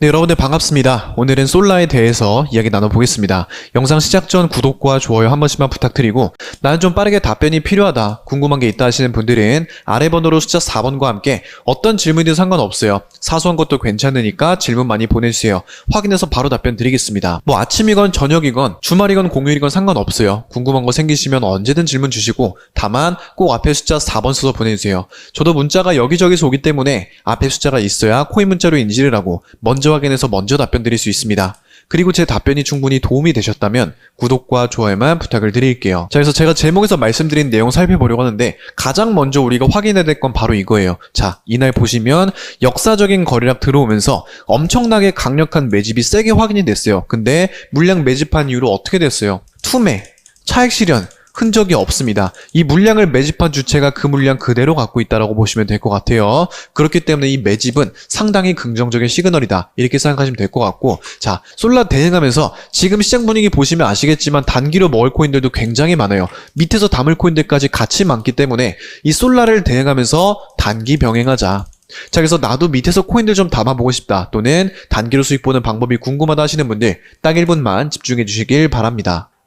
네, 여러분들 반갑습니다. 오늘은 솔라에 대해서 이야기 나눠보겠습니다. 영상 시작 전 구독과 좋아요 한 번씩만 부탁드리고 나는 좀 빠르게 답변이 필요하다, 궁금한 게 있다 하시는 분들은 아래 번호로 숫자 4번과 함께 어떤 질문이든 상관없어요. 사소한 것도 괜찮으니까 질문 많이 보내주세요. 확인해서 바로 답변 드리겠습니다. 뭐 아침이건 저녁이건 주말이건 공휴일이건 상관없어요. 궁금한 거 생기시면 언제든 질문 주시고 다만 꼭 앞에 숫자 4번 써서 보내주세요. 저도 문자가 여기저기서 오기 때문에 앞에 숫자가 있어야 코인 문자로 인지를 하고 먼저 확인해서 먼저 답변 드릴 수 있습니다. 그리고 제 답변이 충분히 도움이 되셨다면 구독과 좋아요만 부탁을 드릴게요. 자, 그래서 제가 제목에서 말씀드린 내용 살펴보려고 하는데 가장 먼저 우리가 확인해야 될 건 바로 이거예요. 자, 이날 보시면 역사적인 거래량 들어오면서 엄청나게 강력한 매집이 세게 확인이 됐어요. 근데 물량 매집한 이후로 어떻게 됐어요? 투매, 차익 실현, 흔적이 없습니다. 이 물량을 매집한 주체가 그 물량 그대로 갖고 있다라고 보시면 될 것 같아요. 그렇기 때문에 이 매집은 상당히 긍정적인 시그널이다. 이렇게 생각하시면 될 것 같고, 자, 솔라 대응하면서 지금 시장 분위기 보시면 아시겠지만 단기로 먹을 코인들도 굉장히 많아요. 밑에서 담을 코인들까지 같이 많기 때문에 이 솔라를 대응하면서 단기 병행하자. 자, 그래서 나도 밑에서 코인들 좀 담아보고 싶다. 또는 단기로 수익 보는 방법이 궁금하다 하시는 분들 딱 1분만 집중해 주시길 바랍니다.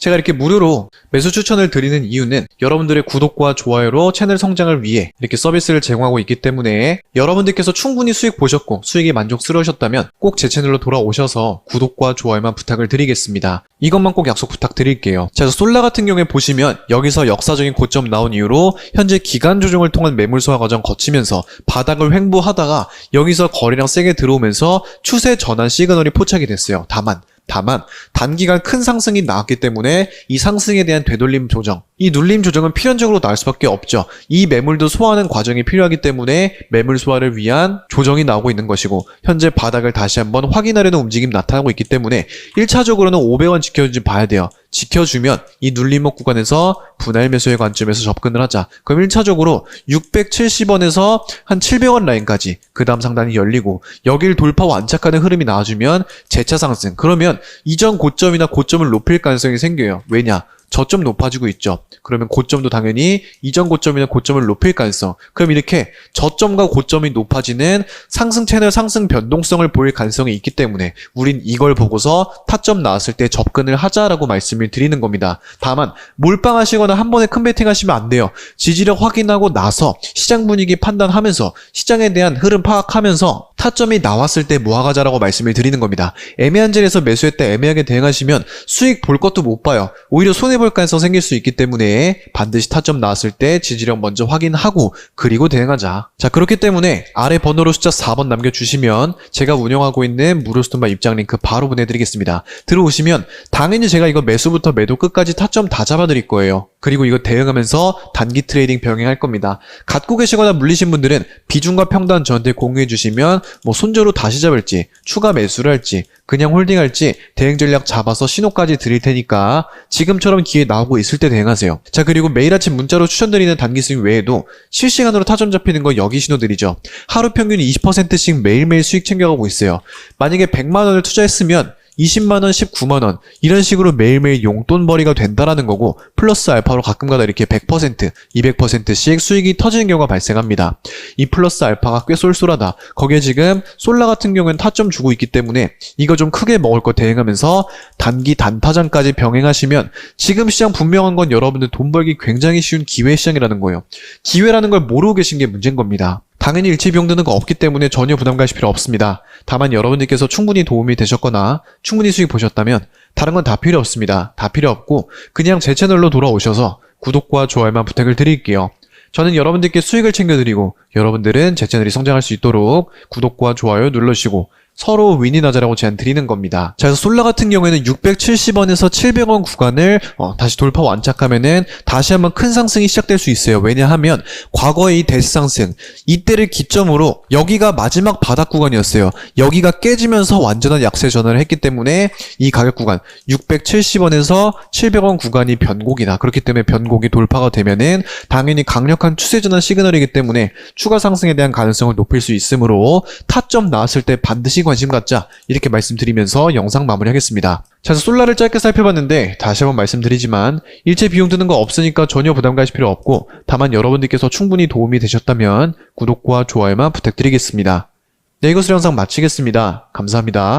제가 이렇게 무료로 매수 추천을 드리는 이유는 여러분들의 구독과 좋아요로 채널 성장을 위해 이렇게 서비스를 제공하고 있기 때문에 여러분들께서 충분히 수익 보셨고 수익이 만족스러우셨다면 꼭 제 채널로 돌아오셔서 구독과 좋아요만 부탁을 드리겠습니다. 이것만 꼭 약속 부탁드릴게요. 자, 그래서 솔라 같은 경우에 보시면 여기서 역사적인 고점 나온 이후로 현재 기간 조정을 통한 매물 소화 과정 거치면서 바닥을 횡보하다가 여기서 거래량 세게 들어오면서 추세 전환 시그널이 포착이 됐어요. 다만 다만 단기간 큰 상승이 나왔기 때문에 이 상승에 대한 되돌림 조정, 이 눌림 조정은 필연적으로 나올 수밖에 없죠. 이 매물도 소화하는 과정이 필요하기 때문에 매물 소화를 위한 조정이 나오고 있는 것이고 현재 바닥을 다시 한번 확인하려는 움직임 나타나고 있기 때문에 1차적으로는 500원 지켜주지 봐야 돼요. 지켜주면 이 눌림목 구간에서 분할 매수의 관점에서 접근을 하자. 그럼 1차적으로 670원에서 한 700원 라인까지 그 다음 상단이 열리고 여길 돌파 완착하는 흐름이 나와주면 재차 상승. 그러면 이전 고점이나 고점을 높일 가능성이 생겨요. 왜냐? 저점 높아지고 있죠. 그러면 고점도 당연히 이전 고점이나 고점을 높일 가능성. 그럼 이렇게 저점과 고점이 높아지는 상승 채널 상승 변동성을 보일 가능성이 있기 때문에 우린 이걸 보고서 타점 나왔을 때 접근을 하자라고 말씀을 드리는 겁니다. 다만 몰빵하시거나 한 번에 큰 베팅 하시면 안 돼요. 지지력 확인하고 나서 시장 분위기 판단하면서 시장에 대한 흐름 파악하면서 타점이 나왔을 때 모아가자라고 말씀을 드리는 겁니다. 애매한 자리에서 매수했다 애매하게 대응하시면 수익 볼 것도 못 봐요. 오히려 손해볼 가능성 생길 수 있기 때문에 반드시 타점 나왔을 때 지지력 먼저 확인하고 그리고 대응하자. 자 그렇기 때문에 아래 번호로 숫자 4번 남겨주시면 제가 운영하고 있는 무료스톤바 입장 링크 바로 보내드리겠습니다. 들어오시면 당연히 제가 이거 매수부터 매도 끝까지 타점 다 잡아드릴 거예요. 그리고 이거 대응하면서 단기 트레이딩 병행할 겁니다. 갖고 계시거나 물리신 분들은 비중과 평단 저한테 공유해 주시면 뭐 손절로 다시 잡을지 추가 매수를 할지 그냥 홀딩할지 대응 전략 잡아서 신호까지 드릴 테니까 지금처럼 기회 나오고 있을 때 대응하세요. 자 그리고 매일 아침 문자로 추천드리는 단기 수익 외에도 실시간으로 타점 잡히는 거 여기 신호들이죠. 하루 평균 20%씩 매일매일 수익 챙겨가고 있어요. 만약에 100만 원을 투자했으면 20만원, 19만원, 이런 식으로 매일매일 용돈벌이가 된다라는 거고, 플러스 알파로 가끔가다 이렇게 100%, 200%씩 수익이 터지는 경우가 발생합니다. 이 플러스 알파가 꽤 쏠쏠하다. 거기에 지금 솔라 같은 경우에는 타점 주고 있기 때문에 이거 좀 크게 먹을 거 대응하면서 단기 단타장까지 병행하시면 지금 시장 분명한 건 여러분들 돈 벌기 굉장히 쉬운 기회 시장이라는 거예요. 기회라는 걸 모르고 계신 게 문제인 겁니다. 당연히 일체 비용 드는 거 없기 때문에 전혀 부담 가실 필요 없습니다. 다만 여러분들께서 충분히 도움이 되셨거나 충분히 수익 보셨다면 다른 건 다 필요 없습니다. 다 필요 없고 그냥 제 채널로 돌아오셔서 구독과 좋아요만 부탁을 드릴게요. 저는 여러분들께 수익을 챙겨드리고 여러분들은 제 채널이 성장할 수 있도록 구독과 좋아요 눌러주시고 서로 윈윈하자라고 제안 드리는 겁니다. 자, 그래서 솔라 같은 경우에는 670원에서 700원 구간을 어, 다시 돌파 완착하면은 다시 한번 큰 상승이 시작될 수 있어요. 왜냐하면 과거의 이 대상승 이때를 기점으로 여기가 마지막 바닥 구간이었어요. 여기가 깨지면서 완전한 약세 전환을 했기 때문에 이 가격 구간 670원에서 700원 구간이 변곡이다. 그렇기 때문에 변곡이 돌파가 되면은 당연히 강력한 추세 전환 시그널이기 때문에 추가 상승에 대한 가능성을 높일 수 있으므로 타점 나왔을 때 반드시 관심 갖자 이렇게 말씀드리면서 영상 마무리하겠습니다. 자, 솔라를 짧게 살펴봤는데 다시 한번 말씀드리지만 일체 비용 드는 거 없으니까 전혀 부담 가실 필요 없고 다만 여러분들께서 충분히 도움이 되셨다면 구독과 좋아요만 부탁드리겠습니다. 네, 이것으로 영상 마치겠습니다. 감사합니다.